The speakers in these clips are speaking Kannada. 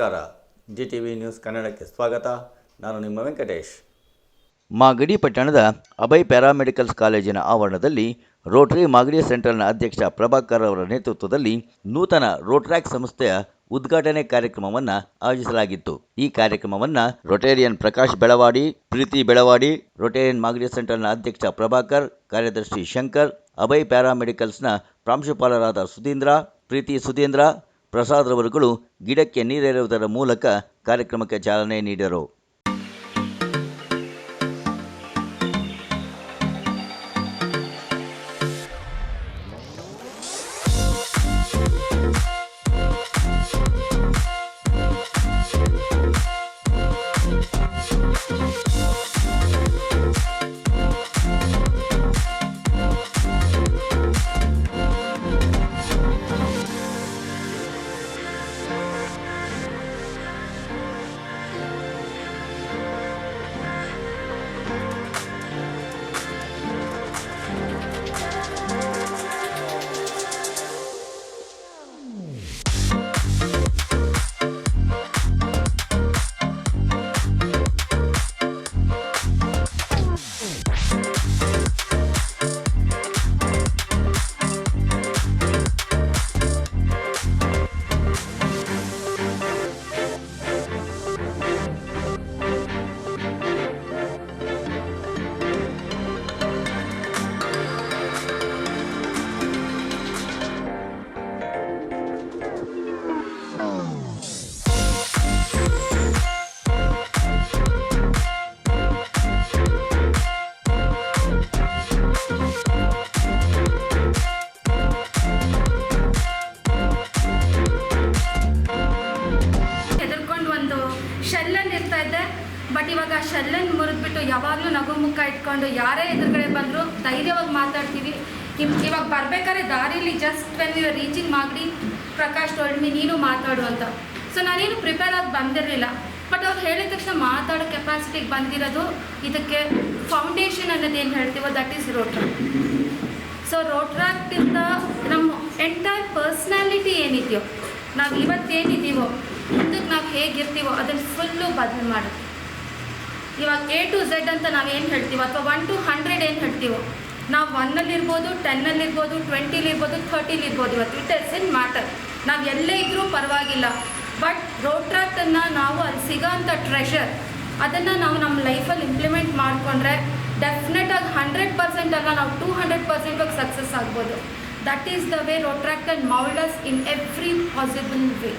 ನಮಸ್ಕಾರ. ಜಿ ಟಿ ವಿ ನ್ಯೂಸ್ ಕನ್ನಡಕ್ಕೆ ಸ್ವಾಗತ. ನಾನು ನಿಮ್ಮ ವೆಂಕಟೇಶ್. ಮಾಗಡಿ ಪಟ್ಟಣದ ಅಭಯ್ ಪ್ಯಾರಾಮೆಡಿಕಲ್ಸ್ ಕಾಲೇಜಿನ ಆವರಣದಲ್ಲಿ ರೋಟರಿ ಮಾಗಡಿ ಸೆಂಟ್ರಲ್ನ ಅಧ್ಯಕ್ಷ ಪ್ರಭಾಕರ್ ಅವರ ನೇತೃತ್ವದಲ್ಲಿ ನೂತನ ರೋಟ್ರ್ಯಾಕ್ ಸಂಸ್ಥೆಯ ಉದ್ಘಾಟನೆ ಕಾರ್ಯಕ್ರಮವನ್ನು ಆಯೋಜಿಸಲಾಗಿತ್ತು. ಈ ಕಾರ್ಯಕ್ರಮವನ್ನು ರೊಟೇರಿಯನ್ ಪ್ರಕಾಶ್ ಬೆಳವಾಡಿ, ಪ್ರೀತಿ ಬೆಳವಾಡಿ, ರೊಟೇರಿಯನ್ ಮಾಗಡಿ ಸೆಂಟ್ರಲ್ನ ಅಧ್ಯಕ್ಷ ಪ್ರಭಾಕರ್, ಕಾರ್ಯದರ್ಶಿ ಶಂಕರ್, ಅಭಯ್ ಪ್ಯಾರಾಮೆಡಿಕಲ್ಸ್ನ ಪ್ರಾಂಶುಪಾಲರಾದ ಸುಧೀಂದ್ರ, ಪ್ರೀತಿ ಸುಧೀಂದ್ರ ಪ್ರಸಾದ್ ರವರುಗಳು ಗಿಡಕ್ಕೆ ನೀರೆರೆಯುವುದರ ಮೂಲಕ ಕಾರ್ಯಕ್ರಮಕ್ಕೆ ಚಾಲನೆ ನೀಡಿದರು. ಬಟ್ ಇವಾಗ ಆ ಶೆಲ್ಲನ್ನು ಮುರಿದ್ಬಿಟ್ಟು ಯಾವಾಗಲೂ ನಗು ಮುಖ ಇಟ್ಕೊಂಡು ಯಾರೇ ಎದುರುಗಡೆ ಬಂದರೂ ಧೈರ್ಯವಾಗಿ ಮಾತಾಡ್ತೀವಿ. ಇವ್- ಇವಾಗ ಬರ್ಬೇಕಾದ್ರೆ ದಾರಿಲಿ just when you reaching Magadi, Prakash told ನೀನು ಮಾತಾಡು ಅಂತ. ಸೊ ನಾನೇನು ಪ್ರಿಪೇರ್ ಆಗಿ ಬಂದಿರಲಿಲ್ಲ. ಬಟ್ ಅವ್ರು ಹೇಳಿದ ತಕ್ಷಣ ಮಾತಾಡೋ ಕೆಪಾಸಿಟಿಗೆ ಬಂದಿರೋದು ಇದಕ್ಕೆ ಫೌಂಡೇಶನ್ ಅನ್ನೋದು ಏನು ಹೇಳ್ತೀವೋ ದಟ್ ಈಸ್ ರೋಟ್ರಾ ಸೊ ರೋಟ್ರಾಕ್ಟಿಂದ ನಮ್ಮ ಎಂಟೈರ್ ಪರ್ಸ್ನಾಲಿಟಿ ಏನಿದೆಯೋ, ನಾವು ಇವತ್ತೇನಿದ್ದೀವೋ ಮುಂದಕ್ಕೆ ನಾವು ಹೇಗಿರ್ತೀವೋ ಅದನ್ನು ಫುಲ್ಲು ಬದಲು ಮಾಡುತ್ತೆ. ಇವಾಗ ಎ ಟು ಝೆಡ್ ಅಂತ ನಾವೇನು ಹೇಳ್ತೀವಿ? ಅಥವಾ ಒನ್ ಟು ಹಂಡ್ರೆಡ್ ಏನು ಹೇಳ್ತೀವೋ? ನಾವು ಒನ್ನಲ್ಲಿರ್ಬೋದು ಟೆನ್ನಲ್ಲಿರ್ಬೋದು ಟ್ವೆಂಟಿಲಿರ್ಬೋದು ಥರ್ಟಿಲಿರ್ಬೋದು ಇವತ್ತು. ಇಟ್ ಇಸ್ ಇನ್ ಮ್ಯಾಟರ್ ನಾವು ಎಲ್ಲೇ ಇದ್ದರೂ ಪರವಾಗಿಲ್ಲ. ಬಟ್ ರೋಟ್ರಾಕ್ಟನ್ನು ನಾವು ಅಲ್ಲಿ ಸಿಗೋಂಥ ಟ್ರೆಷರ್ ಅದನ್ನು ನಾವು ನಮ್ಮ ಲೈಫಲ್ಲಿ ಇಂಪ್ಲಿಮೆಂಟ್ ಮಾಡಿಕೊಂಡ್ರೆ ಡೆಫಿನೆಟಾಗಿ ಹಂಡ್ರೆಡ್ ಪರ್ಸೆಂಟ್ ಅಲ್ಲ ನಾವು ಟೂ ಹಂಡ್ರೆಡ್ ಪರ್ಸೆಂಟಾಗಿ ಸಕ್ಸಸ್ ಆಗ್ಬೋದು. That is the way Rotaract moulds in every possible way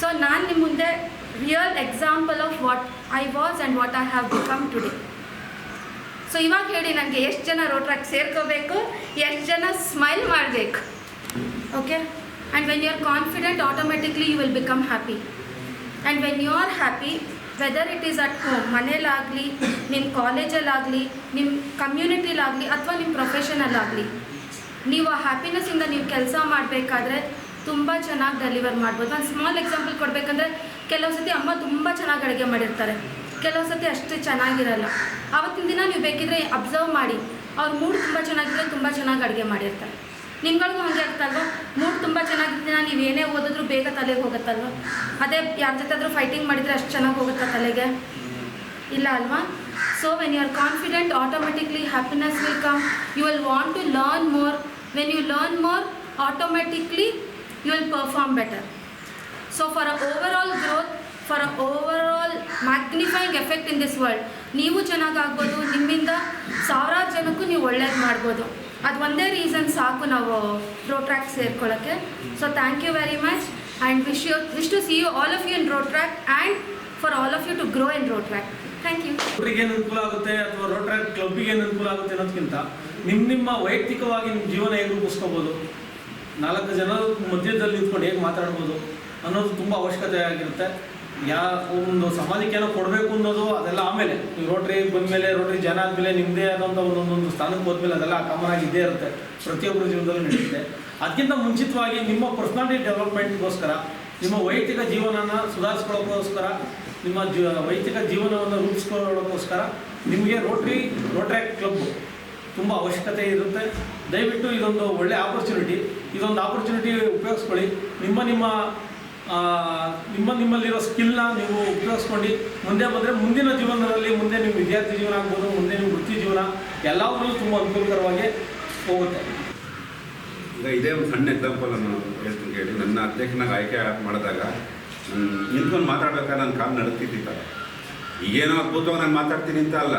so ನಾನು ನಿಮ್ಮ ಮುಂದೆ real example of what I was and what I have become today so ಇವಾಗ ಹೇಳಿ ನನಗೆ ಎಷ್ಟು ಜನ ರೋಟ್ರಾಕ್ ಸೇರ್ಕೋಬೇಕು, ಎಷ್ಟು ಜನ ಸ್ಮೈಲ್ ಮಾಡಬೇಕು. Okay and when you are confident automatically you will become happy and when you are happy whether it is at home ಮನೇಲಾಗಲಿ ನಿಮ್ಮ ಕಾಲೇಜಲ್ಲಾಗಲಿ ನಿಮ್ಮ ಕಮ್ಯುನಿಟಿಲಾಗಲಿ ಅಥವಾ ನಿಮ್ಮ ಪ್ರೊಫೆಷನಲ್ಲಾಗಲಿ ನೀವು ಆ ಹ್ಯಾಪಿನೆಸ್ಸಿಂದ ನೀವು ಕೆಲಸ ಮಾಡಬೇಕಾದ್ರೆ ತುಂಬ ಚೆನ್ನಾಗಿ ಡೆಲಿವರ್ ಮಾಡ್ಬೋದು. ಒಂದು ಸ್ಮಾಲ್ ಎಕ್ಸಾಂಪಲ್ ಕೊಡಬೇಕಂದ್ರೆ ಕೆಲವು ಸತಿ ಅಮ್ಮ ತುಂಬ ಚೆನ್ನಾಗಿ ಅಡುಗೆ ಮಾಡಿರ್ತಾರೆ. ಕೆಲವು ಸತಿ ಅಷ್ಟು ಚೆನ್ನಾಗಿರಲ್ಲ. ಆವತ್ತಿನ ದಿನ ನೀವು ಬೇಕಿದ್ರೆ ಅಬ್ಸರ್ವ್ ಮಾಡಿ. ಅವ್ರ ಮೂಡ್ ತುಂಬ ಚೆನ್ನಾಗಿದ್ರೆ ತುಂಬ ಚೆನ್ನಾಗಿ ಅಡುಗೆ ಮಾಡಿರ್ತಾರೆ. ನಿಮ್ಗಳಿಗೂ ಹಾಗೆ ಆಗ್ತಲ್ವ ಮೂಡ್ ತುಂಬ ಚೆನ್ನಾಗಿದ್ದಿನ ನೀವು ಏನೇ ಓದಿದ್ರು ಬೇಗ ತಲೆಗೆ ಹೋಗುತ್ತಲ್ವ? ಅದೇ ಯಾರ ಜೊತೆ ಆದರೂ ಫೈಟಿಂಗ್ ಮಾಡಿದರೆ ಅಷ್ಟು ಚೆನ್ನಾಗಿ ಹೋಗುತ್ತಾ ತಲೆಗೆ? ಇಲ್ಲ ಅಲ್ವಾ? So when you are confident automatically happiness will come you will want to learn more when you learn more automatically you will perform better so for a overall growth for a overall magnifying effect in this world ನೀವು ಚೆನ್ನಾಗಾಗ್ಬೋದು ನಿಮ್ಮಿಂದ ಸಾವಿರಾರು ಜನಕ್ಕೂ ನೀವು ಒಳ್ಳೇದು ಮಾಡ್ಬೋದು. ಅದು ಒಂದೇ ರೀಸನ್ ಸಾಕು ನಾವು Rotaract ಸೇರ್ಕೊಳ್ಳೋಕ್ಕೆ so thank you very much and wish you wish to see you all of you in Rotaract and for all of you to grow in Rotaract thank you ಅವರಿಗೆ ಏನು ಅನುಕೂಲ ಆಗುತ್ತೆ ಅಥವಾ ರೋಟ್ರ್ಯಾಕ್ ಕ್ಲಬ್ಬಿಗೆ ಏನು ಅನುಕೂಲ ಆಗುತ್ತೆ ಅನ್ನೋದಕ್ಕಿಂತ ನಿಮ್ಮ ನಿಮ್ಮ ವೈಯಕ್ತಿಕವಾಗಿ ನಿಮ್ಮ ಜೀವನ ಹೇಗೆ ರೂಪಿಸ್ಕೋಬೋದು? ನಾಲ್ಕು ಜನ ಮಧ್ಯದಲ್ಲಿ ನಿಂತ್ಕೊಂಡು ಹೇಗೆ ಮಾತಾಡ್ಬೋದು? ಅನ್ನೋದು ತುಂಬ ಅವಶ್ಯಕತೆ ಆಗಿರುತ್ತೆ. ಯಾ, ಒಂದು ಸಮಾಜಕ್ಕೆ ಏನೋ ಕೊಡಬೇಕು ಅನ್ನೋದು ಅದೆಲ್ಲ ಆಮೇಲೆ ನೀವು ರೋಟ್ರಿ ಬಂದಮೇಲೆ, ರೋಟ್ರಿ ಜನ ಆದಮೇಲೆ ನಿಮ್ಮದೇ ಆದಂಥ ಒಂದೊಂದೊಂದು ಸ್ಥಾನಕ್ಕೆ ಹೋದ್ಮೇಲೆ ಅದೆಲ್ಲ ಕಾಮನ್ ಆಗಿ ಇದ್ದೇ ಇರುತ್ತೆ. ಪ್ರತಿಯೊಬ್ಬರ ಜೀವನದಲ್ಲೂ ನಡೆಯುತ್ತೆ. ಅದಕ್ಕಿಂತ ಮುಂಚಿತವಾಗಿ ನಿಮ್ಮ ಪರ್ಸ್ನಾಲಿಟಿ ಡೆವಲಪ್ಮೆಂಟ್ಗೋಸ್ಕರ ನಿಮ್ಮ ವೈಯಕ್ತಿಕ ಜೀವನನ ಸುಧಾರಿಸ್ಕೊಳ್ಳೋಕ್ಕೋಸ್ಕರ, ನಿಮ್ಮ ಜೀವ ವೈಯಕ್ತಿಕ ಜೀವನವನ್ನು ರೂಪಿಸ್ಕೊಳ್ಳೋಕ್ಕೋಸ್ಕರ ನಿಮಗೆ ರೋಟ್ರಿ ರೋಟ್ರ್ಯಾಕ್ ಕ್ಲಬ್ ತುಂಬ ಅವಶ್ಯಕತೆ ಇರುತ್ತೆ. ದಯವಿಟ್ಟು ಇದೊಂದು ಒಳ್ಳೆ ಆಪರ್ಚುನಿಟಿ ಇದೊಂದು ಆಪರ್ಚುನಿಟಿ ಉಪಯೋಗಿಸ್ಕೊಳ್ಳಿ. ನಿಮ್ಮ ನಿಮ್ಮ ನಿಮ್ಮ ನಿಮ್ಮಲ್ಲಿರೋ ಸ್ಕಿಲ್ನ ನೀವು ಉಪಯೋಗಿಸ್ಕೊಂಡು ಮುಂದೆ ಬಂದರೆ ಮುಂದಿನ ಜೀವನದಲ್ಲಿ ಮುಂದೆ ನಿಮ್ಮ ವಿದ್ಯಾರ್ಥಿ ಜೀವನ ಆಗ್ಬೋದು, ಮುಂದೆ ನಿಮ್ಮ ವೃತ್ತಿ ಜೀವನ ಎಲ್ಲದರಲ್ಲೂ ತುಂಬ ಅನುಕೂಲಕರವಾಗಿ ಹೋಗುತ್ತೆ. ಈಗ ಇದೇ ಒಂದು ಸಣ್ಣ ಎಕ್ಸಾಂಪಲ್ ನಾನು ಹೇಳ್ತೀನಿ ಕೇಳಿ. ನನ್ನ ಅಧ್ಯಕ್ಷನಾಗ ಆಯ್ಕೆ ಮಾಡಿದಾಗ ನಿಂತ್ಕೊಂಡು ಮಾತಾಡ್ಬೇಕಾದ್ರೆ ನನ್ನ ಕಾಲು ನಡುತ್ತಿದ್ದ ಈಗೇನೋ ಅದ್ಭುತವಾಗಿ ನಾನು ಮಾತಾಡ್ತೀನಿ ಅಂತ ಅಲ್ಲ,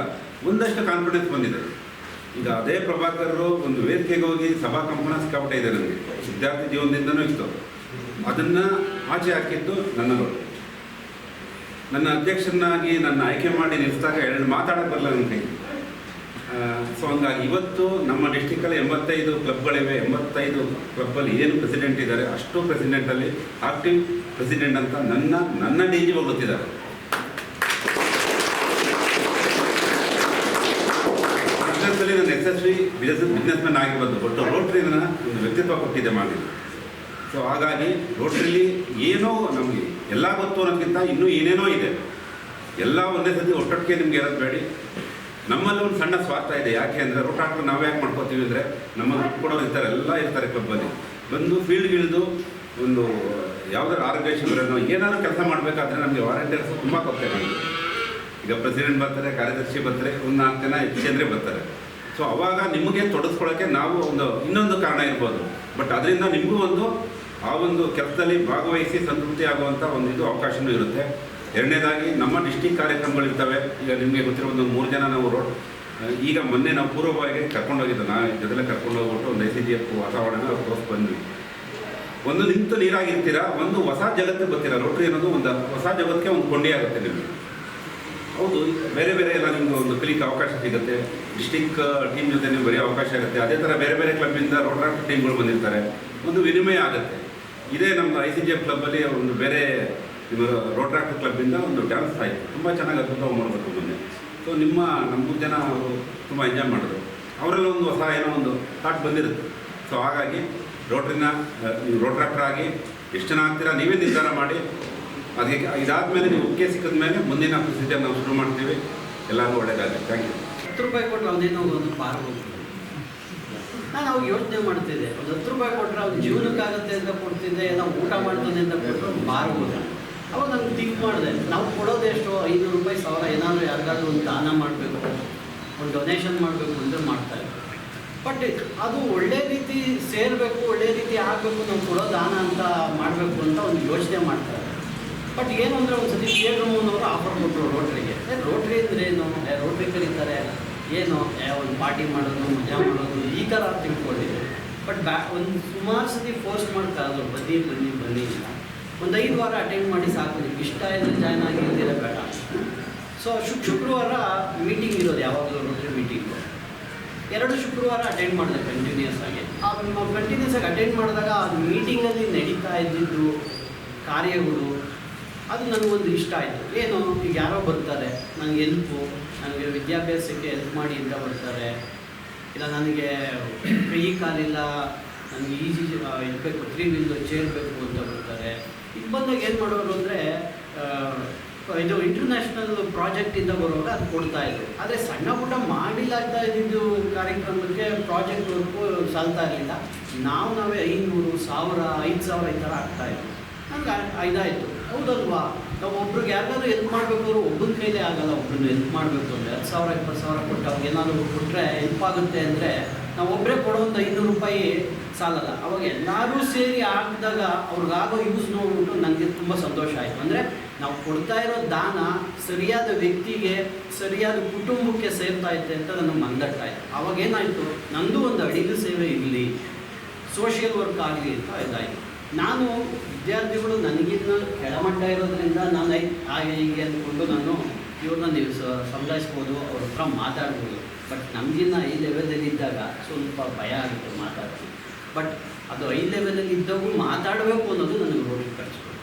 ಒಂದಷ್ಟು ಕಾನ್ಫಿಡೆನ್ಸ್ ಬಂದಿದೆ. ಈಗ ಅದೇ ಪ್ರಭಾಕರರು ಒಂದು ವೇದಿಕೆಗೆ ಹೋಗಿ ಸಭಾ ಕಂಪನ ಸಿಕ್ಕಾಪಟ್ಟೆ ಇದೆ ನನಗೆ. ವಿದ್ಯಾರ್ಥಿ ಜೀವನದಿಂದನೂ ಇತ್ತು. ಅದನ್ನು ಆಚೆ ಹಾಕಿದ್ದು ನನ್ನದು ನನ್ನ ಅಧ್ಯಕ್ಷನಾಗಿ ನನ್ನ ಆಯ್ಕೆ ಮಾಡಿ ನಿಲ್ಲಿಸಿದಾಗ ಎರಡು ಮಾತಾಡೋಕ್ಕೆ ಬರಲ್ಲ ನನ್ನ ಕೈ. ಸೊ ಹಂಗಾಗಿ ಇವತ್ತು ನಮ್ಮ ಡಿಸ್ಟಿಕಲ್ಲಿ ಎಂಬತ್ತೈದು ಕ್ಲಬ್ಗಳಿವೆ ಎಂಬತ್ತೈದು ಕ್ಲಬ್ಬಲ್ಲಿ ಏನು ಪ್ರೆಸಿಡೆಂಟ್ ಇದ್ದಾರೆ, ಅಷ್ಟು ಪ್ರೆಸಿಡೆಂಟಲ್ಲಿ ಆಕ್ಟಿವ್ ಪ್ರೆಸಿಡೆಂಟ್ ಅಂತ ನನ್ನ ನನ್ನ ಡಿ ಜಿ ಗೊತ್ತಿದ್ದಾರೆ ನನ್ನ ಯಶಸ್ವಿ ಬಿಸ್ನೆಸ್ ಬಿಸ್ನೆಸ್ ಮ್ಯಾನ್ ಆಗಿರ್ಬೋದು ಬಟ್ ರೋಟ್ರಿ ನನ್ನ ಒಂದು ವ್ಯಕ್ತಿತ್ವ ಕೊಟ್ಟಿದೆ ಮಾಡಿ ಸೊ ಹಾಗಾಗಿ ರೋಟ್ರಿಲಿ ಏನೋ ನಮಗೆ ಎಲ್ಲ ಗೊತ್ತು ಅನ್ನೋದಕ್ಕಿಂತ ಇನ್ನೂ ಏನೇನೋ ಇದೆ. ಎಲ್ಲ ಒಂದೇ ಸತಿ ಒಟ್ಟೊಟ್ಟಿಗೆ ನಿಮ್ಗೆ ಇರೋದು ಬೇಡಿ. ನಮ್ಮಲ್ಲಿ ಒಂದು ಸಣ್ಣ ಸ್ವಾರ್ಥ ಇದೆ. ಯಾಕೆ ಅಂದರೆ ರೋಟಾಕ್ಟರ್ ನಾವು ಯಾಕೆ ಮಾಡ್ಕೋತೀವಿ ಅಂದರೆ ನಮ್ಮ ದುಡ್ಡು ಕೊಡೋರು ಇರ್ತಾರೆ. ಎಲ್ಲ ಇರ್ತಾರೆ ಕ್ಲಬ್ಬಲ್ಲಿ ಬಂದು ಫೀಲ್ಡ್ ಇಳಿದು ಒಂದು ಯಾವುದಾದ್ರು ಆರೋಗ್ಯ ಶಿಬಿರನೋ ಏನಾದರೂ ಕೆಲಸ ಮಾಡಬೇಕಾದ್ರೆ ನಮಗೆ ವಾಲಂಟಿಯರ್ಸ್ ತುಂಬ ಕೊಡ್ತಾರೆ ಈಗ ಪ್ರೆಸಿಡೆಂಟ್ ಬರ್ತಾರೆ, ಕಾರ್ಯದರ್ಶಿ ಬರ್ತಾರೆ, ಒಂದು ನಾಲ್ಕು ಜನ ಹೆಚ್ಚು ಜನರೇ ಬರ್ತಾರೆ. ಸೊ ಅವಾಗ ನಿಮಗೆ ತೊಡಸ್ಕೊಳ್ಳೋಕ್ಕೆ ನಾವು ಒಂದು ಇನ್ನೊಂದು ಕಾರಣ ಇರ್ಬೋದು. ಬಟ್ ಅದರಿಂದ ನಿಮಗೂ ಒಂದು ಆ ಒಂದು ಕೆಲಸದಲ್ಲಿ ಭಾಗವಹಿಸಿ ಸಂತೃಪ್ತಿ ಆಗುವಂಥ ಒಂದು ಇದು ಅವಕಾಶವೂ ಇರುತ್ತೆ. ಎರಡನೇದಾಗಿ ನಮ್ಮ ಡಿಸ್ಟಿಕ್ ಕಾರ್ಯಕ್ರಮಗಳಿರ್ತವೆ ಈಗ ನಿಮಗೆ ಗೊತ್ತಿರೋ ಒಂದು ಮೂರು ಜನ ನಾವು ರೋಡ್, ಈಗ ಮೊನ್ನೆ ನಾವು ಪೂರ್ವವಾಗಿ ಕರ್ಕೊಂಡೋಗಿದ್ದು ನಾ ಜೊತೆಲೆ ಕರ್ಕೊಂಡು ಹೋಗ್ಬಿಟ್ಟು ಒಂದು ಐ ಸಿ ಜಿ ಎಫ್ ವಾತಾವರಣ ತೋರಿಸಿ ಬಂದ್ವಿ. ಒಂದು ನಿಂತು ನೀರಾಗಿರ್ತೀರಾ, ಒಂದು ಹೊಸ ಜಗತ್ತಿಗೆ ಬರ್ತೀರಾ ರೋಟ್ರಿ ಅನ್ನೋದು ಒಂದು ಹೊಸ ಜಗತ್ತಿಗೆ ಒಂದು ಕೊಂಡಿ ಆಗುತ್ತೆ ನಿಮಗೆ. ಹೌದು, ಬೇರೆ ಬೇರೆ ಎಲ್ಲ ನಿಮ್ಗೆ ಒಂದು ಕಲಿಕೆ ಅವಕಾಶ ಸಿಗುತ್ತೆ. ಡಿಸ್ಟಿಕ್ ಟೀಮ್ ಜೊತೆ ನೀವು ಬರೀ ಅವಕಾಶ ಆಗುತ್ತೆ ಅದೇ ಥರ ಬೇರೆ ಬೇರೆ ಕ್ಲಬ್ಬಿಂದ ರೋಟ್ರಾಕ್ಟ್ ಟೀಮ್ಗಳು ಬಂದಿರ್ತಾರೆ. ಒಂದು ವಿನಿಮಯ ಆಗುತ್ತೆ. ಇದೇ ನಮ್ಮ ಐ ಸಿ ಜಿ ಕ್ಲಬ್ಬಲ್ಲಿ ಒಂದು ಬೇರೆ ನಿಮ್ಮ ರೋಟ್ರಾಕ್ಟ್ ಕ್ಲಬ್ಬಿಂದ ಒಂದು ಡ್ಯಾನ್ಸ್ ಆಯಿತು. ತುಂಬ ಚೆನ್ನಾಗಿ ಅದ್ಭುತ ಮಾಡಬೇಕು ಮೊನ್ನೆ. ಸೊ ನಿಮ್ಮ ನಮ್ಮ ಜನ ಅವರು ತುಂಬ ಎಂಜಾಯ್ ಮಾಡಿದ್ರು. ಅವರೆಲ್ಲ ಒಂದು ಹೊಸ ಏನೋ ಒಂದು ಥಾಟ್ ಬಂದಿರುತ್ತೆ. ಸೊ ಹಾಗಾಗಿ ರೋಟ್ರಿನ ನೀವು ಆಗಿ ಎಷ್ಟು ಜನ ಆಗ್ತೀರಾ, ನೀವೇ ನಿರ್ಧಾರ ಮಾಡಿ. ಅದಕ್ಕೆ ಇದಾದಮೇಲೆ ನೀವು ಒಪ್ಪಿಗೆ ಸಿಕ್ಕಿದ ಮೇಲೆ ಮುಂದಿನ ಪ್ರೊಸೀಜರ್ ನಾವು ಶುರು ಮಾಡ್ತೀವಿ. ಎಲ್ಲರಿಗೂ ಒಳ್ಳೆಯದಾಗಲಿ ಥ್ಯಾಂಕ್ ಯು ಹತ್ತು ರೂಪಾಯಿ ಕೊಟ್ಟು ಅವನೇನೋ ಒಂದು ಪಾರ್ಕ್ ಹೋಗ್ತದೆ ನಾನು ಅವಾಗ ಯೋಚನೆ ಮಾಡ್ತಿದ್ದೆ. ಒಂದು ಹತ್ತು ರೂಪಾಯಿ ಕೊಟ್ಟರೆ ಅವ್ನು ಜೀವನಕ್ಕಾಗುತ್ತೆ ಅಂತ ಕೊಡ್ತಿದ್ದೆ ಎಲ್ಲ ಊಟ ಮಾಡ್ತಾನೆ ಅಂತ ಕೊಟ್ಟರು ಮಾರ್ಬೋದ. ಅವಾಗ ನಾನು ಥಿಂಕ್ ಮಾಡಿದೆ. ನಾವು ಕೊಡೋದು ಎಷ್ಟು? ಐನೂರು ರೂಪಾಯಿ, ಸಾವಿರ, ಏನಾದರೂ ಯಾರಿಗಾದ್ರೂ ಒಂದು ದಾನ ಮಾಡಬೇಕು. ಒಂದು ಡೊನೇಷನ್ ಮಾಡಬೇಕು ಅಂದರೆ ಮಾಡ್ತಾರೆ ಬಟ್ ಅದು ಒಳ್ಳೆ ರೀತಿ ಸೇರಬೇಕು, ಒಳ್ಳೆ ರೀತಿ ಆಗಬೇಕು, ನಾವು ಕೊಡೋ ದಾನ ಅಂತ ಮಾಡಬೇಕು ಅಂತ ಒಂದು ಯೋಚನೆ ಮಾಡ್ತಾರೆ ಬಟ್ ಏನು ಅಂದರೆ ಒಂದು ಸತಿ ಕೆ ಅವರು ಆಫರ್ ಕೊಟ್ಟರು ರೋಟ್ರಿಗೆ. ರೋಟ್ರಿ ಅಂದರೆ ಏನು? ರೋಟ್ರಿ ಕರೀತಾರೆ. ಏನು ಒಂದು ಪಾರ್ಟಿ ಮಾಡೋದು, ಮಜಾ ಮಾಡೋದು, ಈ ಥರ ತಿಳ್ಕೊಂಡಿದ್ದೆ. ಬಟ್ ಬ್ಯಾ ಒಂದು ಸುಮಾರು ಸತಿ ಫೋರ್ಸ್ ಮಾಡ್ತಾ ಇದ್ರು, ಬನ್ನಿ ಬನ್ನಿ ಬನ್ನಿ ಇಲ್ಲ ಒಂದು ಐದು ವಾರ ಅಟೆಂಡ್ ಮಾಡಿ ಸಾಕು, ನಿಮ್ಗೆ ಇಷ್ಟ ಇದ್ರೆ ಜಾಯ್ನ್ ಆಗಿ ಬೇಡ. ಸೊ ಶುಕ್ ಶುಕ್ರವಾರ ಮೀಟಿಂಗ್ ಇರೋದು, ಯಾವಾಗಲೂ ನೋಡಿದ್ರೆ ಮೀಟಿಂಗು ಎರಡು ಶುಕ್ರವಾರ ಅಟೆಂಡ್ ಮಾಡಿದೆ ಕಂಟಿನ್ಯೂಸ್ ಆಗಿ. ಕಂಟಿನ್ಯೂಸ್ ಆಗಿ ಅಟೆಂಡ್ ಮಾಡಿದಾಗ ಆ ಮೀಟಿಂಗಲ್ಲಿ ನಡೀತಾ ಇದ್ದಿದ್ದು ಕಾರ್ಯಗಳು, ಅದು ನನಗೊಂದು ಇಷ್ಟ ಆಯಿತು. ಏನು, ಈಗ ಯಾರೋ ಬರ್ತಾರೆ ನನಗೆ ಹೆಲ್ಪು. ನನಗೆ ವಿದ್ಯಾಭ್ಯಾಸಕ್ಕೆ ಹೆಲ್ಪ್ ಮಾಡಿ ಅಂತ ಬರ್ತಾರೆ. ಇಲ್ಲ, ನನಗೆ ಕೈ ಕಾಲಿಲ್ಲ ನನಗೆ ಈಸಿ ಇರಬೇಕು ತ್ರೀ ವೀಲ್ ಚೇರ್ ಬೇಕು ಅಂತ ಬರ್ತಾರೆ. ಈಗ ಬಂದಾಗ ಏನು ಮಾಡೋರು ಅಂದರೆ ಇದು ಇಂಟರ್ನ್ಯಾಷನಲ್ ಪ್ರಾಜೆಕ್ಟಿಂದ ಬರುವಾಗ ಅದು ಕೊಡ್ತಾ ಇದ್ರು. ಆದರೆ ಸಣ್ಣ ಪುಟ್ಟ ಮಾಡಿಲಾಗ್ತಾ ಇದ್ದಿದ್ದು ಕಾರ್ಯಕ್ರಮಕ್ಕೆ ಪ್ರಾಜೆಕ್ಟ್ ವರ್ಕು ಸಾಲ್ತಾ ಇರಲಿಲ್ಲ. ನಾವು ನಾವೇ ಐನೂರು, ಸಾವಿರ, ಐದು ಸಾವಿರ ಈ ಥರ ಆಗ್ತಾ ಇತ್ತು ನಂಗೆ ಇದಾಯಿತು ಹೌದಲ್ವಾ? ನಾವು ಒಬ್ರಿಗೆ ಯಾರಿಗಾದ್ರೂ ಹೆಲ್ಪ್ ಮಾಡಬೇಕು ಅವರು ಒಬ್ಬನ ಕೈಲೇ ಆಗಲ್ಲ ಒಬ್ಬರನ್ನ ಹೆಲ್ಪ್ ಮಾಡಬೇಕು ಅಂದರೆ. ಹತ್ತು ಸಾವಿರ, ಇಪ್ಪತ್ತು ಸಾವಿರ ಕೊಟ್ಟು ಅವ್ರಿಗೆ ಏನಾದರೂ ಕೊಟ್ಟರೆ ಹೆಲ್ಪ್ ಆಗುತ್ತೆ ಅಂದರೆ ನಾವು ಒಬ್ಬರೇ ಕೊಡೋ ಒಂದು ಐನೂರು ರೂಪಾಯಿ ಸಾಲಲ್ಲ. ಅವಾಗ ಎಲ್ಲರೂ ಸೇರಿ ಹಾಕಿದಾಗ ಅವ್ರಿಗಾಗೋ ಯೂಸ್ ನೋಡ್ಬಿಟ್ಟು ನನಗೆ ತುಂಬ ಸಂತೋಷ ಆಯಿತು. ಅಂದರೆ ನಾವು ಕೊಡ್ತಾ ಇರೋ ದಾನ ಸರಿಯಾದ ವ್ಯಕ್ತಿಗೆ, ಸರಿಯಾದ ಕುಟುಂಬಕ್ಕೆ ಸೇರ್ತಾ ಐತೆ ಅಂತ ನನಗೆ ಮಂದಟ್ಟಾಯಿತು ಅವಾಗ ಏನಾಯಿತು? ನಂದು ಒಂದು ಅಡಿಗೆ ಸೇವೆ ಇರಲಿ ಸೋಷಿಯಲ್ ವರ್ಕ್ ಆಗಲಿ ಅಂತ ಇದಾಯಿತು. ನಾನು ವಿದ್ಯಾರ್ಥಿಗಳು ನನಗಿನ್ನ ಕೆಳಮಟ್ಟ ಇರೋದ್ರಿಂದ ನಾನು ಹಾಗೆ ಹೀಗೆ ಅಂದ್ಕೊಂಡು ನಾನು ಇವ್ರನ್ನ ನೀವು ಸಂಭಾಯಿಸ್ಬೋದು ಅವ್ರ ಹತ್ರ ಮಾತಾಡ್ಬೋದು. ಬಟ್ ನಮಗಿನ್ನ ಐ ಲೆವೆಲಲ್ಲಿ ಇದ್ದಾಗ ಸ್ವಲ್ಪ ಭಯ ಆಗುತ್ತೆ ಮಾತಾಡೋದು ಬಟ್ ಅದು ಐ ಲೆವೆಲಲ್ಲಿ ಇದ್ದಾಗೂ ಮಾತಾಡಬೇಕು ಅನ್ನೋದು ನನಗೆ ರೋಡಿಗೆ ಕಳಿಸ್ಬೋದು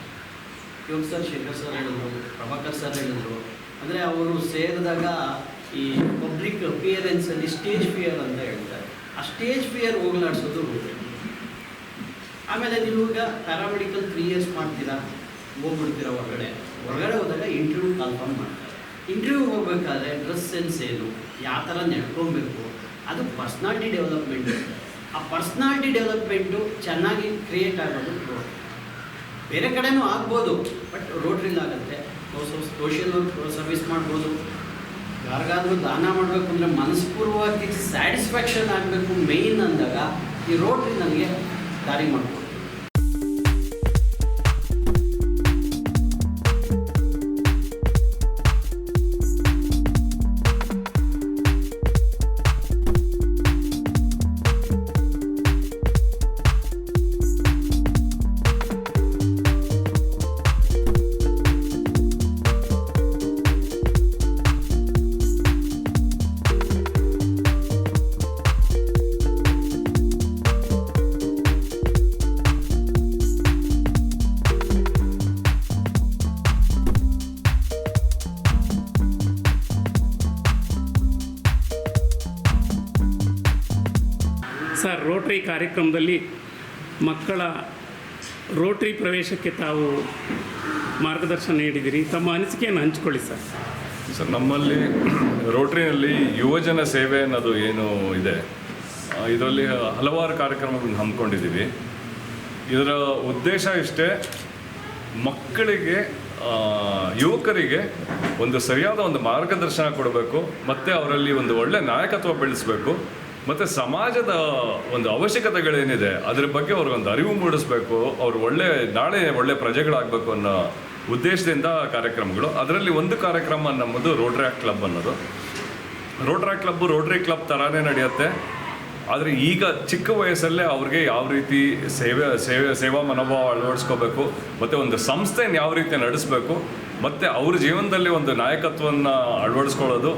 ಯೋಗ ಸರ್ ಶೇಖರ್ ಸರ್ ಹೇಳಿದ್ರು, ಪ್ರಭಾಕರ್ ಸರ್ ಹೇಳಿದ್ರು. ಅಂದರೆ ಅವರು ಸೇರಿದಾಗ ಈ ಪಬ್ಲಿಕ್ ಅಪಿಯರೆನ್ಸಲ್ಲಿ ಸ್ಟೇಜ್ ಫಿಯರ್ ಅಂತ ಹೇಳ್ತಾರೆ. ಆ ಸ್ಟೇಜ್ ಫಿಯರ್ ಹೋಗ್ಲಾಡಿಸೋದು ಆಮೇಲೆ ನೀವು ಈಗ ಪ್ಯಾರಾಮೆಡಿಕಲ್ ತ್ರೀ ಇಯರ್ಸ್ ಮಾಡ್ತೀರಾ, ಹೋಗ್ಬಿಡ್ತೀರಾ ಹೊರಗಡೆ. ಹೊರಗಡೆ ಹೋದಾಗ ಇಂಟರ್ವ್ಯೂ ಕನ್ಫರ್ಮ್ ಮಾಡ್ತಾರೆ. ಇಂಟರ್ವ್ಯೂ ಹೋಗ್ಬೇಕಾದ್ರೆ ಡ್ರೆಸ್ ಸೆನ್ಸ್ ಏನು, ಯಾವ ಥರ ನಡ್ಕೊಬೇಕು, ಅದು ಪರ್ಸ್ನಾಲ್ಟಿ ಡೆವಲಪ್ಮೆಂಟ್ ಆ ಪರ್ಸ್ನಾಲಿಟಿ ಡೆವಲಪ್ಮೆಂಟು ಚೆನ್ನಾಗಿ ಕ್ರಿಯೇಟ್ ಆಗೋದು ರೋಟ್ರಿ ಬೇರೆ ಕಡೆನೂ ಆಗ್ಬೋದು ಬಟ್ ರೋಟ್ರಿಲ್ ಆಗುತ್ತೆ. ಸೋಷಿಯಲ್ ಸರ್ವಿಸ್ ಮಾಡ್ಬೋದು. ಯಾರಿಗಾದರೂ ದಾನ ಮಾಡಬೇಕು ಅಂದರೆ ಮನಸ್ಪೂರ್ವವಾಗಿ ಸ್ಯಾಟಿಸ್ಫ್ಯಾಕ್ಷನ್ ಆಗಬೇಕು ಮೇಯ್ನ್ ಅಂದಾಗ ಈ ರೋಟ್ರಿ ನನಗೆ ದಾರಿ ಮಾಡ್ಬೋದು. ಕಾರ್ಯಕ್ರಮದಲ್ಲಿ ಮಕ್ಕಳ ರೋಟ್ರಿ ಪ್ರವೇಶಕ್ಕೆ ತಾವು ಮಾರ್ಗದರ್ಶನ ನೀಡಿದಿರಿ. ತಮ್ಮ ಅನಿಸಿಕೆಯನ್ನು ಹಂಚಿಕೊಳ್ಳಿ ಸರ್. ಸರ್, ನಮ್ಮಲ್ಲಿ ರೋಟ್ರಿನಲ್ಲಿ ಯುವಜನ ಸೇವೆ ಅನ್ನೋದು ಏನು ಇದೆ? ಇದರಲ್ಲಿ ಹಲವಾರು ಕಾರ್ಯಕ್ರಮಗಳನ್ನು ಹಮ್ಮಿಕೊಂಡಿದ್ದೀವಿ. ಇದರ ಉದ್ದೇಶ ಇಷ್ಟೇ ಮಕ್ಕಳಿಗೆ ಯುವಕರಿಗೆ ಒಂದು ಸರಿಯಾದ ಒಂದು ಮಾರ್ಗದರ್ಶನ ಕೊಡಬೇಕು, ಮತ್ತು ಅವರಲ್ಲಿ ಒಂದು ಒಳ್ಳೆಯ ನಾಯಕತ್ವ ಬೆಳೆಸಬೇಕು. ಮತ್ತು ಸಮಾಜದ ಒಂದು ಅವಶ್ಯಕತೆಗಳೇನಿದೆ, ಅದ್ರ ಬಗ್ಗೆ ಅವ್ರಿಗೊಂದು ಅರಿವು ಮೂಡಿಸ್ಬೇಕು, ಅವ್ರು ಒಳ್ಳೆ, ನಾಳೆ ಒಳ್ಳೆ ಪ್ರಜೆಗಳಾಗಬೇಕು ಅನ್ನೋ ಉದ್ದೇಶದಿಂದ ಕಾರ್ಯಕ್ರಮಗಳು. ಅದರಲ್ಲಿ ಒಂದು ಕಾರ್ಯಕ್ರಮ ನಮ್ಮದು ರೋಟ್ರ್ಯಾಕ್ ಕ್ಲಬ್ ಅನ್ನೋದು. ರೋಟ್ರ್ಯಾಕ್ ಕ್ಲಬ್ ರೋಟ್ರಿ ಕ್ಲಬ್ ಥರಾನೇ ನಡೆಯುತ್ತೆ. ಆದರೆ ಈಗ ಚಿಕ್ಕ ವಯಸ್ಸಲ್ಲೇ ಅವ್ರಿಗೆ ಯಾವ ರೀತಿ ಸೇವೆ ಸೇವೆ, ಸೇವಾ ಮನೋಭಾವ ಅಳವಡಿಸ್ಕೋಬೇಕು, ಮತ್ತು ಒಂದು ಸಂಸ್ಥೆನ ಯಾವ ರೀತಿ ನಡೆಸಬೇಕು, ಮತ್ತು ಅವ್ರ ಜೀವನದಲ್ಲಿ ಒಂದು ನಾಯಕತ್ವವನ್ನು ಅಳವಡಿಸ್ಕೊಳ್ಳೋದು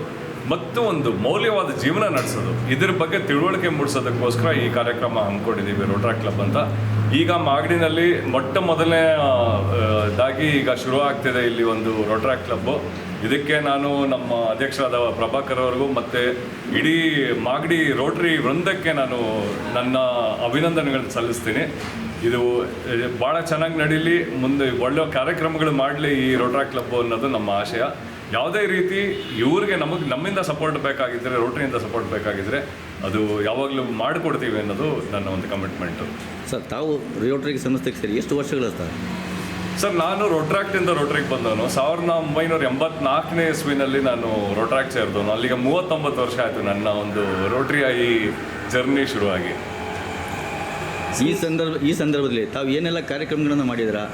ಮತ್ತು ಒಂದು ಮೌಲ್ಯವಾದ ಜೀವನ ನಡೆಸೋದು. ಇದ್ರ ಬಗ್ಗೆ ತಿಳುವಳಿಕೆ ಮೂಡಿಸೋದಕ್ಕೋಸ್ಕರ ಈ ಕಾರ್ಯಕ್ರಮ ಹಮ್ಮಿಕೊಂಡಿದ್ದೀವಿ ರೋಟ್ರಾ ಕ್ಲಬ್ ಅಂತ. ಈಗ ಮಾಗಡಿನಲ್ಲಿ ಮೊಟ್ಟ ಮೊದಲನೇ ದಾಗಿ ಈಗ ಶುರು ಆಗ್ತಿದೆ ಇಲ್ಲಿ ಒಂದು ರೋಟ್ರಾ ಕ್ಲಬ್ಬು ಇದಕ್ಕೆ ನಾನು ನಮ್ಮ ಅಧ್ಯಕ್ಷರಾದ ಪ್ರಭಾಕರ್ ಅವ್ರಿಗೂ ಮತ್ತು ಇಡೀ ಮಾಗಡಿ ರೋಟ್ರಿ ವೃಂದಕ್ಕೆ ನಾನು ನನ್ನ ಅಭಿನಂದನೆಗಳನ್ನು ಸಲ್ಲಿಸ್ತೀನಿ. ಇದು ಭಾಳ ಚೆನ್ನಾಗಿ ನಡೀಲಿ. ಮುಂದೆ ಒಳ್ಳೆ ಕಾರ್ಯಕ್ರಮಗಳು ಮಾಡಲಿ ಈ ರೋಟ್ರಾ ಕ್ಲಬ್ ಅನ್ನೋದು ನಮ್ಮ ಆಶಯ. ಯಾವುದೇ ರೀತಿ ಇವ್ರಿಗೆ ನಮಗೆ ನಮ್ಮಿಂದ ಸಪೋರ್ಟ್ ಬೇಕಾಗಿದ್ದರೆ ರೋಟ್ರಿಯಿಂದ ಸಪೋರ್ಟ್ ಬೇಕಾಗಿದ್ದರೆ ಅದು ಯಾವಾಗಲೂ ಮಾಡಿಕೊಡ್ತೀವಿ ಅನ್ನೋದು ನನ್ನ ಒಂದು ಕಮಿಟ್ಮೆಂಟು ಸರ್ ತಾವು ರೋಟರಿ ಸಂಸ್ಥೆಗೆ ಸೇರಿ ಎಷ್ಟು ವರ್ಷಗಳು ಸರ್ ಸರ್ ನಾನು ರೋಟ್ರಾಕ್ಟಿಂದ ರೋಟ್ರಿಗೆ ಬಂದವನು. ಸಾವಿರದ ಒಂಬೈನೂರ ಎಂಬತ್ನಾಲ್ಕನೇ ಇಸ್ವಿನಲ್ಲಿ ನಾನು ರೋಟ್ರಾಕ್ಟ್ ಸೇರಿದವನು. ಅಲ್ಲಿಗೆ ಮೂವತ್ತೊಂಬತ್ತು ವರ್ಷ ಆಯಿತು ನನ್ನ ಒಂದು ರೋಟ್ರಿಯ ಈ ಜರ್ನಿ ಶುರುವಾಗಿ. ಈ ಸಂದರ್ಭ ಈ ಸಂದರ್ಭದಲ್ಲಿ ತಾವು ಏನೆಲ್ಲ ಕಾರ್ಯಕ್ರಮಗಳನ್ನು ಮಾಡಿದಿರಾ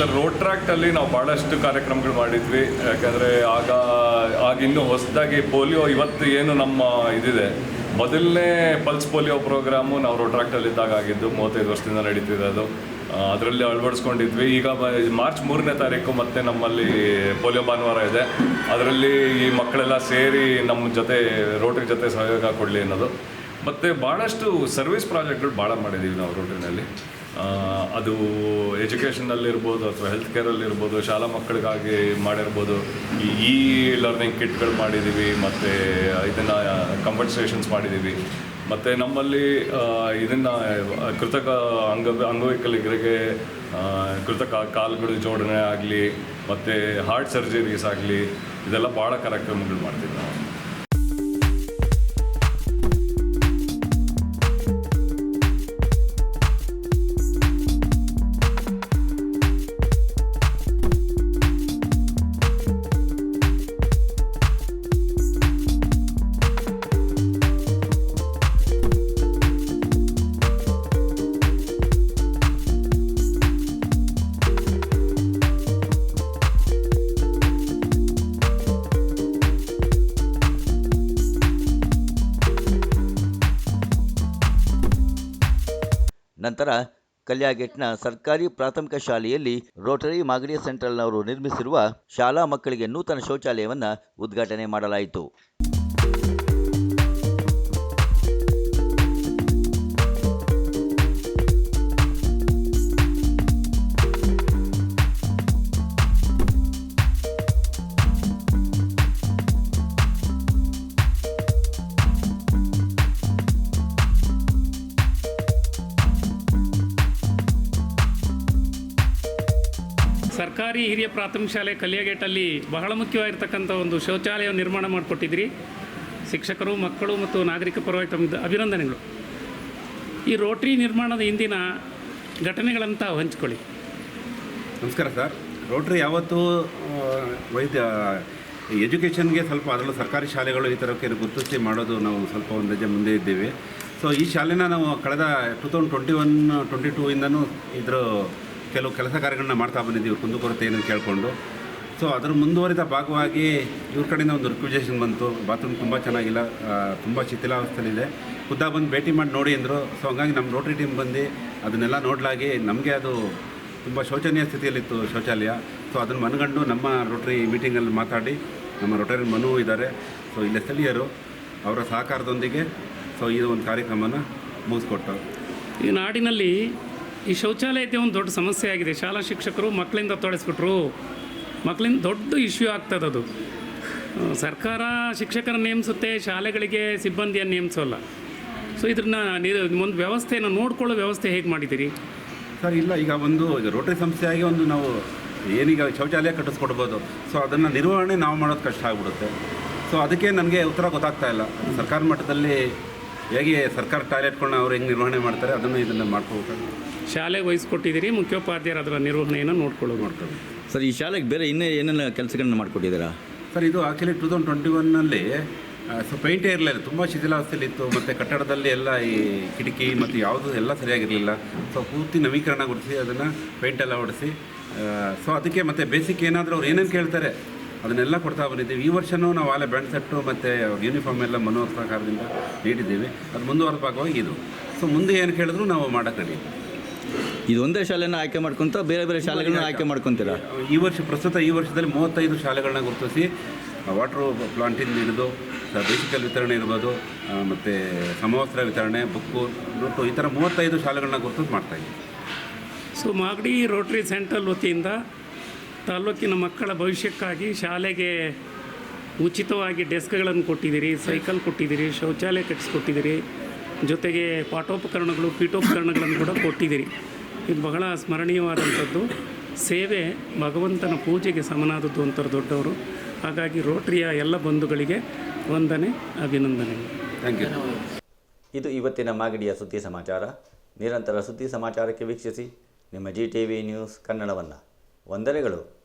ಸರ್ ರೋಟ್ರಾಕ್ಟಲ್ಲಿ ನಾವು ಭಾಳಷ್ಟು ಕಾರ್ಯಕ್ರಮಗಳು ಮಾಡಿದ್ವಿ. ಯಾಕಂದರೆ ಆಗ ಆಗ ಇನ್ನೂ ಹೊಸದಾಗಿ ಪೋಲಿಯೋ ಇವತ್ತು ಏನು ನಮ್ಮ ಇದಿದೆ. ಮೊದಲನೇ ಪಲ್ಸ್ ಪೋಲಿಯೋ ಪ್ರೋಗ್ರಾಮು ನಾವು ರೋಟ್ರಾಕ್ಟಲ್ಲಿ ಇದ್ದಾಗ ಆಗಿದ್ದು, ಮೂವತ್ತೈದು ವರ್ಷದಿಂದ ನಡೀತಿದೆ ಅದು. ಅದರಲ್ಲಿ ಅಳವಡಿಸ್ಕೊಂಡಿದ್ವಿ. ಈಗ ಮಾರ್ಚ್ ಮೂರನೇ ತಾರೀಕು ಮತ್ತೆ ನಮ್ಮಲ್ಲಿ ಪೋಲಿಯೋ ಭಾನುವಾರ ಇದೆ. ಅದರಲ್ಲಿ ಈ ಮಕ್ಕಳೆಲ್ಲ ಸೇರಿ ನಮ್ಮ ಜೊತೆ ರೋಟ್ರಿ ಜೊತೆ ಸಹಯೋಗ ಕೊಡಲಿ ಅನ್ನೋದು. ಮತ್ತು ಭಾಳಷ್ಟು ಸರ್ವಿಸ್ ಪ್ರಾಜೆಕ್ಟ್ಗಳು ಭಾಳ ಮಾಡಿದ್ದೀವಿ ನಾವು ರೋಟ್ರಿನಲ್ಲಿ ಅದು ಎಜುಕೇಷನಲ್ಲಿರ್ಬೋದು ಅಥವಾ ಹೆಲ್ತ್ ಕೇರಲ್ಲಿರ್ಬೋದು ಶಾಲಾ ಮಕ್ಕಳಿಗಾಗಿ ಮಾಡಿರ್ಬೋದು. ಈ ಲರ್ನಿಂಗ್ ಕಿಟ್ಗಳು ಮಾಡಿದ್ದೀವಿ ಮತ್ತು ಇದನ್ನು ಕಂಪನ್ಸೇಷನ್ಸ್ ಮಾಡಿದ್ದೀವಿ ಮತ್ತು ನಮ್ಮಲ್ಲಿ ಇದನ್ನು ಕೃತಕ ಅಂಗ ಅಂಗವೈಕಲ್ಯರಿಗೆ ಕೃತಕ ಕಾಲುಗಳು ಜೋಡಣೆ ಆಗಲಿ, ಮತ್ತು ಹಾರ್ಟ್ ಸರ್ಜರೀಸ್ ಆಗಲಿ, ಇದೆಲ್ಲ ಭಾಳ ಕಾರ್ಯಕ್ರಮಗಳು ಮಾಡ್ತೀವಿ ನಾವು. ನಂತರ ಕಲ್ಯಾಗೇಟ್ನ ಸರ್ಕಾರಿ ಪ್ರಾಥಮಿಕ ಶಾಲೆಯಲ್ಲಿ ರೋಟರಿ ಮಾಗಡಿ ಸೆಂಟ್ರಲ್ನವರು ನಿರ್ಮಿಸಿರುವ ಶಾಲಾ ಮಕ್ಕಳಿಗೆ ನೂತನ ಶೌಚಾಲಯವನ್ನು ಉದ್ಘಾಟನೆ ಮಾಡಲಾಯಿತು. ಸರ್ಕಾರಿ ಹಿರಿಯ ಪ್ರಾಥಮಿಕ ಶಾಲೆ ಕಲಿಯಗೇಟಲ್ಲಿ ಬಹಳ ಮುಖ್ಯವಾಗಿರ್ತಕ್ಕಂಥ ಒಂದು ಶೌಚಾಲಯ ನಿರ್ಮಾಣ ಮಾಡಿಕೊಟ್ಟಿದ್ರಿ ಶಿಕ್ಷಕರು, ಮಕ್ಕಳು ಮತ್ತು ನಾಗರಿಕ ಪರವಾಗಿ ತಮ್ಮ ಅಭಿನಂದನೆಗಳು. ಈ ರೋಟ್ರಿ ನಿರ್ಮಾಣದ ಹಿಂದಿನ ಘಟನೆಗಳಂತ ಹಂಚ್ಕೊಳ್ಳಿ. ನಮಸ್ಕಾರ ಸರ್. ರೋಟ್ರಿ ಯಾವತ್ತೂ ವೈದ್ಯ, ಎಜುಕೇಷನ್ಗೆ ಸ್ವಲ್ಪ ಅದರಲ್ಲೂ ಸರ್ಕಾರಿ ಶಾಲೆಗಳು ಈ ಥರಕ್ಕೆ ಗುರುತಿಸಿ ಮಾಡೋದು ನಾವು ಸ್ವಲ್ಪ ಒಂದು ಹೆಜ್ಜೆ ಮುಂದೆ ಇದ್ದೀವಿ. ಸೊ ಈ ಶಾಲೆನ ನಾವು ಕಳೆದ two thousand twenty one, twenty two ಇಂದನೂ ಇದ್ರ ಕೆಲವು ಕೆಲಸ ಕಾರ್ಯಗಳನ್ನ ಮಾಡ್ತಾ ಬಂದಿದ್ದೀವಿ ಕುಂದುಕೊರತೆ ಏನಂತ ಕೇಳಿಕೊಂಡು. ಸೊ ಅದರ ಮುಂದುವರಿದ ಭಾಗವಾಗಿ ಇವ್ರ ಕಡೆಯಿಂದ ಒಂದು ರಿಕ್ವಿಜೇಷನ್ ಬಂತು. ಬಾತ್ರೂಮ್ ತುಂಬ ಚೆನ್ನಾಗಿಲ್ಲ ತುಂಬ ಶಿಥಿಲಾವಸ್ಥೆಯಲ್ಲಿದೆ ಖುದ್ದಾಗ ಬಂದು ಭೇಟಿ ಮಾಡಿ ನೋಡಿ ಅಂದರು. ಸೊ ಹಂಗಾಗಿ ನಮ್ಮ ರೋಟ್ರಿ ಟೀಮ್ ಬಂದು ಅದನ್ನೆಲ್ಲ ನೋಡಲಾಗಿ ನಮಗೆ ಅದು ತುಂಬ ಶೋಚನೀಯ ಸ್ಥಿತಿಯಲ್ಲಿತ್ತು ಶೌಚಾಲಯ. ಸೊ ಅದನ್ನು ಮನಗಂಡು ನಮ್ಮ ರೋಟ್ರಿ ಮೀಟಿಂಗಲ್ಲಿ ಮಾತಾಡಿ, ನಮ್ಮ ರೋಟರಿ ಮನು ಇದ್ದಾರೆ ಸೊ ಇಲ್ಲಿ ಸ್ಥಳೀಯರು, ಅವರ ಸಹಕಾರದೊಂದಿಗೆ ಸೊ ಈ ಒಂದು ಕಾರ್ಯಕ್ರಮನ ಮುಗಿಸ್ಕೊಟ್ಟು. ಈ ನಾಡಿನಲ್ಲಿ ಈ ಶೌಚಾಲಯದ ಒಂದು ದೊಡ್ಡ ಸಮಸ್ಯೆ ಆಗಿದೆ. ಶಾಲಾ ಶಿಕ್ಷಕರು ಮಕ್ಕಳಿಂದ ತೊಡಸ್ಬಿಟ್ರು ಮಕ್ಕಳಿಂದ ದೊಡ್ಡ ಇಶ್ಯೂ ಆಗ್ತದದು ಸರ್ಕಾರ ಶಿಕ್ಷಕರ ನೇಮಿಸುತ್ತೆ, ಶಾಲೆಗಳಿಗೆ ಸಿಬ್ಬಂದಿಯನ್ನು ನೇಮಿಸೋಲ್ಲ. ಸೊ ಇದನ್ನ ಒಂದು ವ್ಯವಸ್ಥೆಯನ್ನು ನೋಡ್ಕೊಳ್ಳೋ ವ್ಯವಸ್ಥೆ ಹೇಗೆ ಮಾಡಿದ್ದೀರಿ? ಸರ್, ಇಲ್ಲ, ಈಗ ಒಂದು ರೋಟರಿ ಸಂಸ್ಥೆಯಾಗಿ ಒಂದು ನಾವು ಏನೀಗ ಶೌಚಾಲಯ ಕಟ್ಟಿಸ್ಕೊಡ್ಬೋದು. ಸೊ ಅದನ್ನು ನಿರ್ವಹಣೆ ನಾವು ಮಾಡೋದು ಕಷ್ಟ ಆಗ್ಬಿಡುತ್ತೆ. ಸೊ ಅದಕ್ಕೆ ನನಗೆ ಉತ್ತರ ಗೊತ್ತಾಗ್ತಾ ಇಲ್ಲ. ಸರ್ಕಾರ ಮಟ್ಟದಲ್ಲಿ ಹೇಗೆ ಸರ್ಕಾರ ಟಾಯ್ಲೆಟ್ಗಳನ್ನ ಅವ್ರು ಹೆಂಗೆ ನಿರ್ವಹಣೆ ಮಾಡ್ತಾರೆ, ಅದನ್ನು ಇದನ್ನು ಮಾಡ್ಕೋಬೇಕು ಶಾಲೆಗೆ ವಹಿಸ್ಕೊಟ್ಟಿದ್ದೀರಿ ಮುಖ್ಯೋಪಾಧ್ಯಾಯರು ಅದರ ನಿರ್ವಹಣೆಯನ್ನು ನೋಡ್ಕೊಳ್ಳೋದು ಮಾಡ್ತಾರೆ ಸರ್ ಈ ಶಾಲೆಗೆ ಬೇರೆ ಇನ್ನೇ ಏನೆಲ್ಲ ಕೆಲಸಗಳನ್ನ ಮಾಡಿಕೊಟ್ಟಿದ್ದೀರಾ? ಸರ್ ಇದು ಆ್ಯಕ್ಚುಲಿ ಟೂ ತೌಸಂಡ್ ಟ್ವೆಂಟಿ ಒನ್ನಲ್ಲಿ ಸೊ ಪೇಂಟೇ ಇರಲಿಲ್ಲ ತುಂಬ ಶಿಥಿಲಾವಸ್ಥೆಯಲ್ಲಿತ್ತು ಮತ್ತು ಕಟ್ಟಡದಲ್ಲಿ ಎಲ್ಲ ಈ ಕಿಟಕಿ ಮತ್ತು ಯಾವುದು ಎಲ್ಲ ಸರಿಯಾಗಿರಲಿಲ್ಲ. ಸೊ ಪೂರ್ತಿ ನವೀಕರಣಗೊಳಿಸಿ ಅದನ್ನು ಪೇಂಟೆಲ್ಲ ಹೊಡೆಸಿ ಹೊಡಿಸಿ ಸೊ ಅದಕ್ಕೆ ಮತ್ತು ಬೇಸಿಕ್ ಏನಾದರೂ ಅವ್ರು ಏನೇನು ಕೇಳ್ತಾರೆ ಅದನ್ನೆಲ್ಲ ಕೊಡ್ತಾ ಬಂದಿದ್ದೀವಿ. ಈ ವರ್ಷವೂ ನಾವು ಆಲೆ ಬ್ಯಾಂಡ್ ಸೆಟ್ಟು ಮತ್ತು ಯೂನಿಫಾರ್ಮ್ ಎಲ್ಲ ಮನೋಹರ ಸಹಕಾರದಿಂದ ನೀಡಿದ್ದೀವಿ. ಅದು ಮುಂದುವರೆದ ಭಾಗವಾಗಿ ಇದು. ಸೊ ಮುಂದೆ ಏನು ಕೇಳಿದ್ರು ನಾವು ಮಾಡೋಕ್ಕೆ ಇದು ಒಂದೇ ಶಾಲೆನ ಆಯ್ಕೆ ಮಾಡ್ಕೊಂತ ಬೇರೆ ಬೇರೆ ಶಾಲೆಗಳನ್ನ ಆಯ್ಕೆ ಮಾಡ್ಕೊಂತೀರಾ? ಈ ವರ್ಷ ಪ್ರಸ್ತುತ ಈ ವರ್ಷದಲ್ಲಿ ಮೂವತ್ತೈದು ಶಾಲೆಗಳನ್ನ ಗುರುತಿಸಿ ವಾಟರ್ ಪ್ಲಾಂಟಿಂದ ಹಿಡಿದು ಬೇಸಿಕಲ್ ವಿತರಣೆ ಇರ್ಬೋದು ಮತ್ತು ಸಮವಸ್ತ್ರ ವಿತರಣೆ ಬುಕ್ಕು ನೋಟು ಈ ಥರ ಮೂವತ್ತೈದು ಶಾಲೆಗಳನ್ನ ಗುರುತಿಸಿ ಮಾಡ್ತಾಯಿದ್ದೀವಿ ಸೊ ಮಾಗಡಿ ರೋಟರಿ ಸೆಂಟ್ರಲ್ ವತಿಯಿಂದ ತಾಲೂಕಿನ ಮಕ್ಕಳ ಭವಿಷ್ಯಕ್ಕಾಗಿ ಶಾಲೆಗೆ ಉಚಿತವಾಗಿ ಡೆಸ್ಕ್ಗಳನ್ನು ಕೊಟ್ಟಿದ್ದೀರಿ ಸೈಕಲ್ ಕೊಟ್ಟಿದ್ದೀರಿ ಶೌಚಾಲಯ ಕಟ್ಟಿಸ್ಕೊಟ್ಟಿದ್ದೀರಿ ಜೊತೆಗೆ ಪಾಠೋಪಕರಣಗಳು ಪೀಠೋಪಕರಣಗಳನ್ನು ಕೂಡ ಕೊಟ್ಟಿದ್ದೀರಿ. ಇದು ಬಹಳ ಸ್ಮರಣೀಯವಾದಂಥದ್ದು. ಸೇವೆ ಭಗವಂತನ ಪೂಜೆಗೆ ಸಮನಾದದ್ದು ಅಂತ ದೊಡ್ಡವರು. ಹಾಗಾಗಿ ರೋಟರಿಯ ಎಲ್ಲ ಬಂಧುಗಳಿಗೆ ವಂದನೆ ಅಭಿನಂದನೆಗಳು ಥ್ಯಾಂಕ್ ಯು ಇದು ಇವತ್ತಿನ ಮಾಗಡಿಯ ಸುದ್ದಿ ಸಮಾಚಾರ. ನಿರಂತರ ಸುದ್ದಿ ಸಮಾಚಾರಕ್ಕೆ ವೀಕ್ಷಿಸಿ ನಿಮ್ಮ ಜಿ ಟಿ ವಿ ನ್ಯೂಸ್ ಕನ್ನಡವನ್ನು. ವಂದನೆಗಳು.